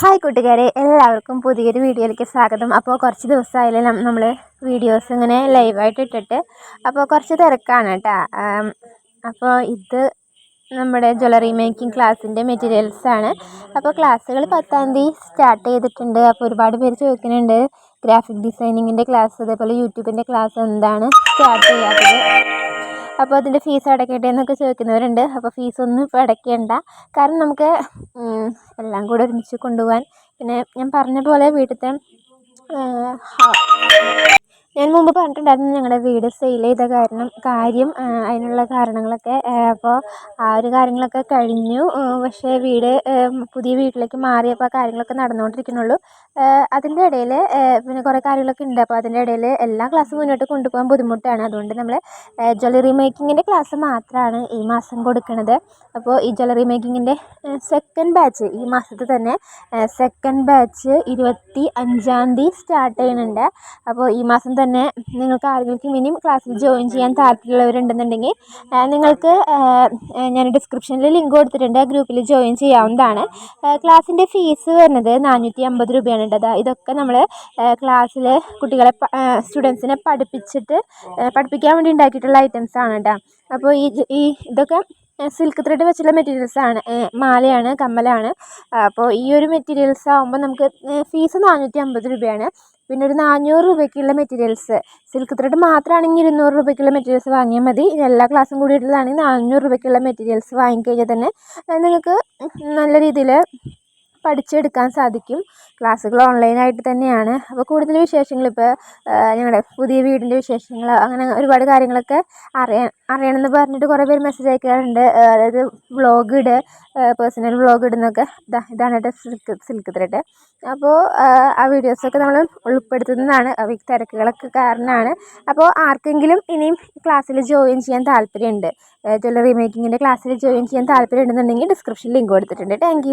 Hi കൂട്ടുകാരെ. എല്ലാവർക്കും പുതിയൊരു വീഡിയോയിലേക്ക് സ്വാഗതം. അപ്പോൾ കുറച്ച് ദിവസമായാലും നമ്മൾ വീഡിയോസ് ഇങ്ങനെ ലൈവായിട്ട് ഇട്ടിട്ട്. അപ്പോൾ കുറച്ച് തിരക്കാണ് കേട്ടോ അപ്പോൾ ഇത് നമ്മുടെ ജ്വല്ലറി മേക്കിംഗ് ക്ലാസ്സിന്റെ മെറ്റീരിയൽസ് ആണ്. അപ്പോൾ ക്ലാസ്സുകൾ പത്താം തീയതി സ്റ്റാർട്ട് ചെയ്തിട്ടുണ്ട്. അപ്പോൾ ഒരുപാട് പേര് ചോദിക്കുന്നുണ്ട് ഗ്രാഫിക് ഡിസൈനിങ്ങിന്റെ ക്ലാസ് അതേപോലെ യൂട്യൂബിന്റെ ക്ലാസ് എന്താണ് സ്റ്റാർട്ട് ചെയ്യാത്തത്? അപ്പോൾ അതിന്റെ ഫീസ് അടയ്ക്കട്ടെ എന്നൊക്കെ ചോദിക്കുന്നവരുണ്ട്. അപ്പോൾ ഫീസൊന്നും ഇപ്പോൾ അടയ്ക്കേണ്ട കാരണം നമുക്ക് എല്ലാം കൂടെ ഒരുമിച്ച് കൊണ്ടുപോകാൻ പിന്നെ ഞാൻ പറഞ്ഞ പോലെ വീട്ടിലത്തെ ഞാൻ മുമ്പ് പറഞ്ഞിട്ടുണ്ടായിരുന്നു ഞങ്ങളുടെ വീട് സെയിൽ ചെയ്ത കാരണം കാര്യം അതിനുള്ള കാരണങ്ങളൊക്കെ അപ്പോൾ ആ ഒരു കാര്യങ്ങളൊക്കെ കഴിഞ്ഞു. പക്ഷേ വീട് പുതിയ വീട്ടിലേക്ക് മാറിയപ്പോൾ ആ കാര്യങ്ങളൊക്കെ നടന്നുകൊണ്ടിരിക്കുന്നുള്ളൂ അതിന്റെ ഇടയിൽ പിന്നെ കുറേ കാര്യങ്ങളൊക്കെ ഉണ്ട്. അപ്പോൾ അതിന്റെ ഇടയിൽ എല്ലാ ക്ലാസ്സും മുന്നോട്ട് കൊണ്ടുപോകാൻ ബുദ്ധിമുട്ടാണ്. അതുകൊണ്ട് നമ്മൾ ജ്വല്ലറി മേക്കിങ്ങിന്റെ ക്ലാസ് മാത്രമാണ് ഈ മാസം കൊടുക്കുന്നത് അപ്പോൾ ഈ ജ്വല്ലറി മേക്കിങ്ങിന്റെ സെക്കൻഡ് ബാച്ച് ഈ മാസത്തിൽ തന്നെ സെക്കൻഡ് ബാച്ച് ഇരുപത്തി അഞ്ചാം തീയതി സ്റ്റാർട്ട് ചെയ്യുന്നുണ്ട്. അപ്പോൾ ഈ മാസം തന്നെ നിങ്ങൾക്ക് ആരെങ്കിലും ഇനിയും ക്ലാസ്സിൽ ജോയിൻ ചെയ്യാൻ താല്പര്യമുള്ളവരുണ്ടെന്നുണ്ടെങ്കിൽ നിങ്ങൾക്ക് ഞാൻ ഡിസ്ക്രിപ്ഷനിൽ ലിങ്ക് കൊടുത്തിട്ടുണ്ട്. ഗ്രൂപ്പിൽ ജോയിൻ ചെയ്യാവുന്നതാണ്. ക്ലാസ്സിന്റെ ഫീസ് വരുന്നത് നാനൂറ്റി അമ്പത് രൂപയാണ് ഉണ്ടത് ഇതൊക്കെ നമ്മൾ ക്ലാസ്സിൽ കുട്ടികളെ സ്റ്റുഡൻസിനെ പഠിപ്പിച്ചിട്ട് പഠിപ്പിക്കാൻ വേണ്ടി ഉണ്ടാക്കിയിട്ടുള്ള ഐറ്റംസ് ആണ് കേട്ടോ. അപ്പോൾ ഈ ഈ ഇതൊക്കെ സിൽക്ക് ത്രെഡ് വെച്ചുള്ള മെറ്റീരിയൽസ് ആണ്. മാലയാണ് കമ്മലാണ്. അപ്പോൾ ഈ ഒരു മെറ്റീരിയൽസ് ആകുമ്പോൾ നമുക്ക് ഫീസ് നാനൂറ്റി അമ്പത് രൂപയാണ്. പിന്നെ ഒരു നാനൂറ് രൂപയ്ക്കുള്ള മെറ്റീരിയൽസ് സിൽക്ക് ത്രെഡ് മാത്രമാണെങ്കിൽ ഇരുന്നൂറ് രൂപയ്ക്കുള്ള മെറ്റീരിയൽസ് വാങ്ങിയാൽ മതി. എല്ലാ ക്ലാസ്സും കൂടിയിട്ടുള്ളതാണെങ്കിൽ നാനൂറ് രൂപയ്ക്കുള്ള മെറ്റീരിയൽസ് വാങ്ങിക്കഴിഞ്ഞാൽ തന്നെ നിങ്ങൾക്ക് നല്ല രീതിയിൽ പഠിച്ചെടുക്കാൻ സാധിക്കും. ക്ലാസ്സുകൾ ഓൺലൈനായിട്ട് തന്നെയാണ്. അപ്പോൾ കൂടുതൽ വിശേഷങ്ങൾ ഇപ്പോൾ ഞങ്ങളുടെ പുതിയ വീടിന്റെ വിശേഷങ്ങൾ അങ്ങനെ ഒരുപാട് കാര്യങ്ങളൊക്കെ അറിയാൻ അറിയണമെന്ന് പറഞ്ഞിട്ട് കുറേ പേര് മെസ്സേജ് അയക്കാറുണ്ട്. അതായത് വ്ളോഗ് ഇട് പേഴ്സണൽ വ്ളോഗ് ഇടുന്നൊക്കെ. ഇതാ ഇതാണ് എന്റെ സിൽക്ക് സിൽക്ക് ത്രെഡ് അപ്പോൾ ആ വീഡിയോസൊക്കെ നമ്മൾ ഉൾപ്പെടുത്തുന്നതാണ്. ഈ തിരക്കുകളൊക്കെ കാരണമാണ്. അപ്പോൾ ആർക്കെങ്കിലും ഇനിയും ക്ലാസ്സിൽ ജോയിൻ ചെയ്യാൻ താല്പര്യമുണ്ട് ജ്വല്ലറി മേക്കിങ്ങിന്റെ ക്ലാസ്സിൽ ജോയിൻ ചെയ്യാൻ താല്പര്യം ഉണ്ടെന്നുണ്ടെങ്കിൽ ലിങ്ക് കൊടുത്തിട്ടുണ്ട്. താങ്ക്